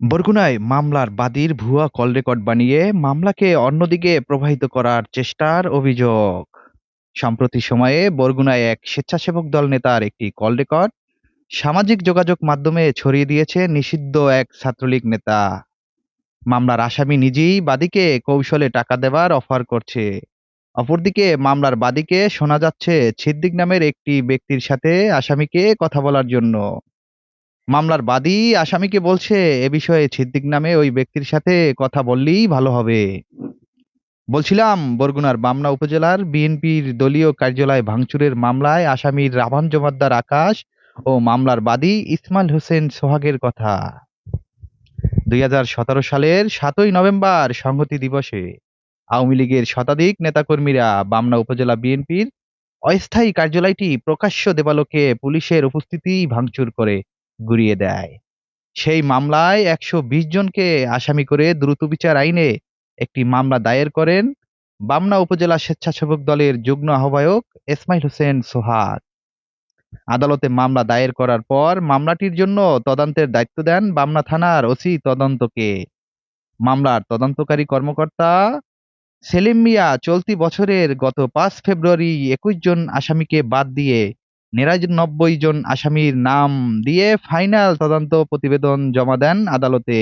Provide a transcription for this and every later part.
বরগুনায় মামলার বাদীর ভুয়া call record বানিয়ে মামলাকে অন্যদিকে প্রবাহিত করার চেষ্টার অভিযোগ। সাম্প্রতিক সময়ে বরগুনায় এক স্বেচ্ছাসেবক দল নেতার একটি কল রেকর্ড সামাজিক যোগাযোগ মাধ্যমে ছড়িয়ে দিয়েছে নিষিদ্ধ এক ছাত্রলীগ নেতা। মামলার আসামি নিজেই বাদীকে কৌশলে টাকা দেওয়ার অফার করছে। অপরদিকে মামলার বাদীকে শোনা যাচ্ছে ছিদ্দিক নামের একটি ব্যক্তির সাথে আসামিকে কথা বলার জন্য। মামলার বাদী আসামিকে বলছে, এ বিষয়ে ছিদ্দিক নামে ওই ব্যক্তির সাথে কথা বললেই ভালো হবে। বলছিলাম, বরগুনার বামনা উপজেলার বিএনপির দলীয় কার্যালয় ভাঙচুরের মামলায় আসামির রাভান জমাদ্দার আকাশ ও মামলার বাদী ইসমাইল হোসেন সোহাগের কথা। দুই হাজার সতেরো সালের সাতই নভেম্বর সংহতি দিবসে আওয়ামী লীগের শতাধিক নেতাকর্মীরা বামনা উপজেলা বিএনপির অস্থায়ী কার্যালয়টি প্রকাশ্য দেবালোকে পুলিশের উপস্থিতি ভাঙচুর করে গুড়িয়ে দেয়। সেই মামলায় একশো বিশ জনকে আসামি করে দ্রুত বিচার আইনে একটি মামলা দায়ের করেন বামনা উপজেলা স্বেচ্ছাসেবক দলের যুগ্ম আহ্বায়ক এসমাইল হোসেন সোহাগ। আদালতে মামলা দায়ের করার পর মামলাটির জন্য তদন্তের দায়িত্ব দেন বামনা থানার ওসি তদন্তকে। মামলার তদন্তকারী কর্মকর্তা সেলিম মিয়া চলতি বছরের গত পাঁচ ফেব্রুয়ারি একুশ জন আসামিকে বাদ দিয়ে নিরানব্বই জন আসামির নাম দিয়ে ফাইনাল তদন্ত প্রতিবেদন জমা দেন আদালতে।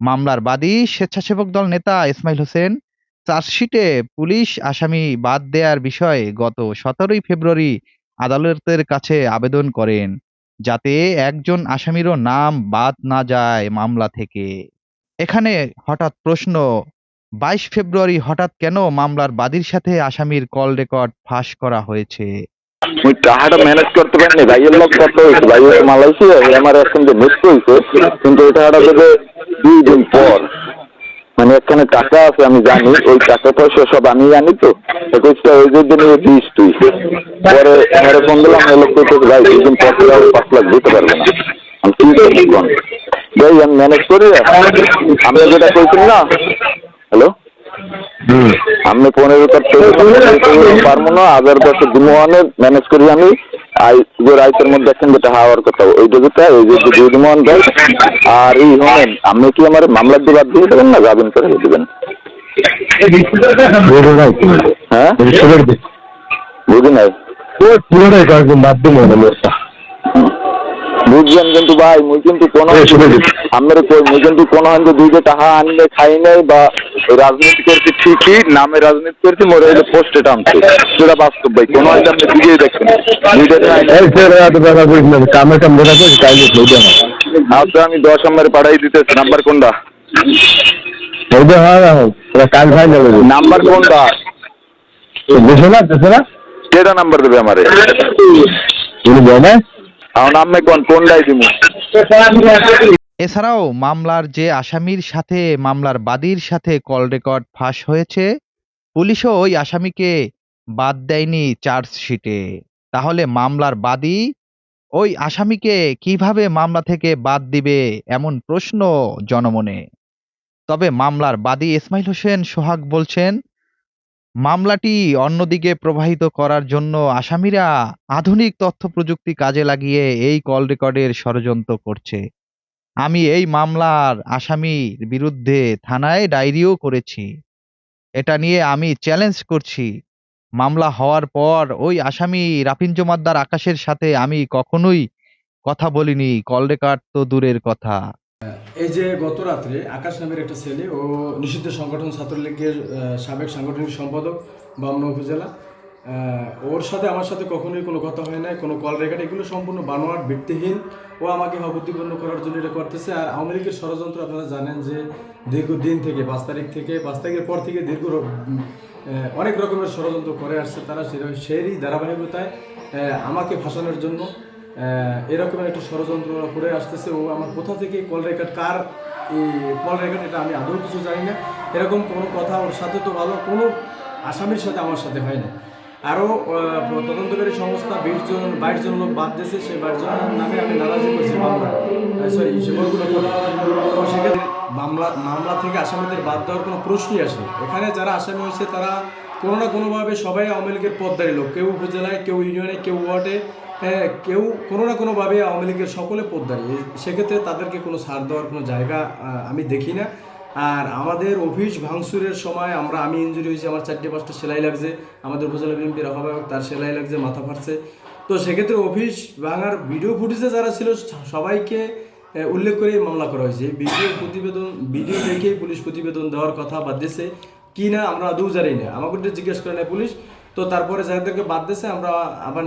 মামলার বাদী স্বেচ্ছাসেবক দল নেতা ইসমাইল হোসেন। চার্জশিটে পুলিশ আসামি বাদ দেয়ার বিষয়ে গত সতেরোই ফেব্রুয়ারি আদালতের কাছে আবেদন করেন, যাতে একজন আসামিরও নাম বাদ না যায় মামলা থেকে। এখানে হঠাৎ প্রশ্ন, বাইশ ফেব্রুয়ারি হঠাৎ কেন মামলার বাদীর সাথে আসামির কল রেকর্ড ফাঁস করা হয়েছে? মুই টাকাটা ম্যানেজ করতে পারিনি ভাইয়ের লোক কত হয়েছে ভাই মালয়েশিয়া আমার মিস কিন্তু ওই দেবে দুই দিন পর মানে এখানে টাকা আছে আমি জানি ওই টাকা পয়সা সব আমি জানি তো একুশটা ওই যে দিন দিস তুই। পরে আমার ফোন দিলাম লোক বলছে, ভাই দুই দিন পর পাঁচ লাখ দিতে পারবে না। আমি ভাই আমি ম্যানেজ করি আপনি যেটা কইছেন না হ্যালো? আমি পনেরো পারব না। হাজার দশ দিনওয়ানে ম্যানেজ করি আমি। আই যে রাইতের মধ্যে এখন যেটা হওয়ার কথা ওই যেটা ওই যে আর এই হন আপনি কি আমার মামলার দিয়ে বাদ দিয়ে দেবেন না? যাবেন করে দেবেন। হ্যাঁ? বুঝি নাই? বুঝছেন কিন্তু ভাই মুই কিন্তু কোনো আমার কই মুই কিন্তু কোনো দুইটা টাকা আনলে খাই নাই বা রাজনীতি করছি ঠিকই নামে রাজনীতি করছি মোর হইলে পোস্টে টানছি সেটা বাস্তব ভাই কোনো হান আপনি ভিডিও দেখছেন। ভিডিও আচ্ছা আমি দশ নম্বরে পাঠাই দিতেছি নাম্বার কোনটা? কাল ভাই নাম্বার কোনটা? বুঝো না বুঝো না। কেটা নাম্বার দেবে আমারে? তুমি জানে আমার নামে কোন কোনটাই দিব এছাড়াও মামলার যে আসামির সাথে, মামলার বাদীর সাথে কল রেকর্ড ফাঁস হয়েছে, পুলিশও ওই আসামিকে বাদ দেয়নি চার্জশিটে। তাহলে মামলার বাদী ওই আসামিকে কীভাবে মামলা থেকে বাদ দিবে এমন প্রশ্ন জনমনে। তবে মামলার বাদী ইসমাইল হোসেন সোহাগ বলছেন, মামলাটি অন্যদিকে প্রবাহিত করার জন্য আসামিরা আধুনিক তথ্য প্রযুক্তি কাজে লাগিয়ে এই কল রেকর্ডের ষড়যন্ত্র করছে। আমি এই মামলার আসামির বিরুদ্ধে থানায় ডায়েরিও করেছি। এটা নিয়ে আমি চ্যালেঞ্জ করছি। মামলা হওয়ার পর ওই আসামি রাফিন জমাদ্দার আকাশের সাথে আমি কখনোই কথা বলিনি। কল রেকর্ড তো দূরের কথা। এই যে গত রাত্রে আকাশ নামের একটা ছেলে, ও নিষিদ্ধ সংগঠন ছাত্রলীগের সাবেক সাংগঠনিক সম্পাদক বামনা উপজেলা ওর সাথে, আমার সাথে কখনোই কোনো কথা হয় না কোনো কল রেকর্ড এগুলো সম্পূর্ণ বানোয়াট, ভিত্তিহীন। ও আমাকে অবতীর্ণ করার জন্য এটা করতেছে। আর আওয়ামী লীগের ষড়যন্ত্র আপনারা জানেন যে দীর্ঘদিন থেকে, পাঁচ তারিখ থেকে, পাঁচ তারিখের পর থেকে দীর্ঘ অনেক রকমের ষড়যন্ত্র করে আসছে তারা সেই ধারাবাহিকতায় আমাকে ফাঁসানোর জন্য এরকমের একটা ষড়যন্ত্র করে আসতেছে। ও আমার কোথা থেকে কল রেকর্ড কার কল রেকর্ড এটা আমি আদৌ কিছু জানি না। এরকম কোনো কথা ওর সাথে তো ভালো, কোনো আসামির সাথে আমার সাথে হয় না আরও তদন্তকারী সংস্থা বিশ জন বাইশ জন লোক বাদ দিয়েছে সেই বাইশ জনের নামে আমি নারাজি করছি মামলা। সরি সেক্ষেত্রে মামলা মামলা থেকে আসামিদের বাদ দেওয়ার কোনো প্রশ্নই আসে এখানে যারা আসামি হয়েছে তারা কোনো না কোনোভাবে সবাই আওয়ামী লীগের পদ্মারি লোক। কেউ উপজেলায় কেউ ইউনিয়নে কেউ ওয়ার্ডে হ্যাঁ, কেউ কোনো না কোনোভাবে আওয়ামী লীগের সকলে পদ্মারি সেক্ষেত্রে তাদেরকে কোনো ছাড় দেওয়ার কোনো জায়গা আমি দেখি না। আর আমাদের অফিস ভাঙচুরের সময় আমরা, আমি ইঞ্জুরি হয়েছি, আমার চারটে, পাঁচটা সেলাই লাগছে। আমাদের উপজেলা বিএনপির আহ্বায়ক তার সেলাই লাগছে, মাথা ফাটছে। তো সেক্ষেত্রে অফিস ভাঙার ভিডিও ফুটেজে যারা ছিল সবাইকে উল্লেখ করে মামলা করা হয়েছে। ভিডিও প্রতিবেদন ভিডিও দেখেই পুলিশ প্রতিবেদন দেওয়ার কথা বাদ দিয়েছে। কি না আমরা আদৌ জানি না। আমাকে জিজ্ঞেস করে না পুলিশ। তো তারপরে যাদেরকে বাদ দিয়েছে, আমরা আবার